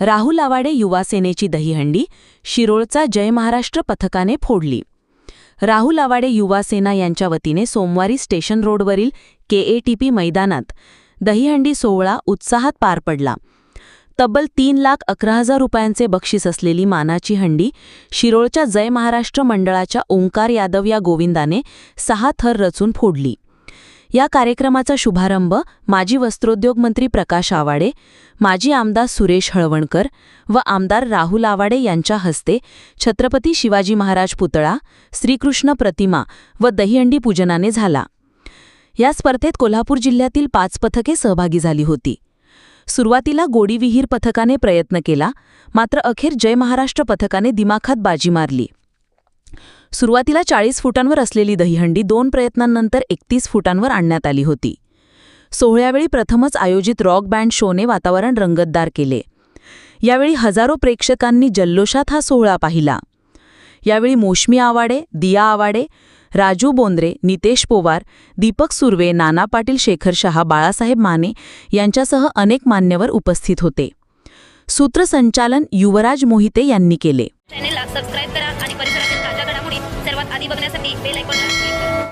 राहुल आवाडे युवासेनेची दहीहंडी शिरोळचा जय महाराष्ट्र पथकाने फोडली. राहुल आवाडे युवा सेना यांच्या वतीने सोमवारी स्टेशन रोडवरील केएटीपी मैदानात दहीहंडी सोहळा उत्साहात पार पडला. तब्बल तीन लाख अकरा हजार रुपयांचे बक्षीस असलेली मानाची हंडी शिरोळच्या जय महाराष्ट्र मंडळाच्या ओंकार यादव या गोविंदाने सहा थर रचून फोडली. या कार्यक्रमाचा शुभारंभ माजी वस्त्रोद्योग मंत्री प्रकाश आवाडे माजी आमदार सुरेश हळवणकर व आमदार राहुल आवाडे यांच्या हस्ते छत्रपती शिवाजी महाराज पुतळा श्रीकृष्ण प्रतिमा व दहीहंडी पूजनाने झाला. या स्पर्धेत कोल्हापूर जिल्ह्यातील पाच पथके सहभागी झाली होती. सुरुवातीला गोडीविहीर पथकाने प्रयत्न केला मात्र अखेर जय महाराष्ट्र पथकाने दिमाखात बाजी मारली. सुरुवातीला चाळीस फुटांवर असलेली दहीहंडी दोन प्रयत्नांनंतर एकतीस फुटांवर आणण्यात आली होती. सोहळ्यावेळी प्रथमच आयोजित रॉक बँड शोने वातावरण रंगतदार केले. यावेळी हजारो प्रेक्षकांनी जल्लोषात हा सोहळा पाहिला. यावेळी मोशमी आवाडे दिया आवाडे राजू बोंद्रे नितेश पोवार दीपक सुर्वे नाना पाटील शेखर शहा बाळासाहेब माने यांच्यासह अनेक मान्यवर उपस्थित होते. सूत्रसंचालन युवराज मोहिते यांनी केले. चॅनेलला सबस्क्राईब करा आणि परिसरातील बघण्यासाठी बेल ऐकून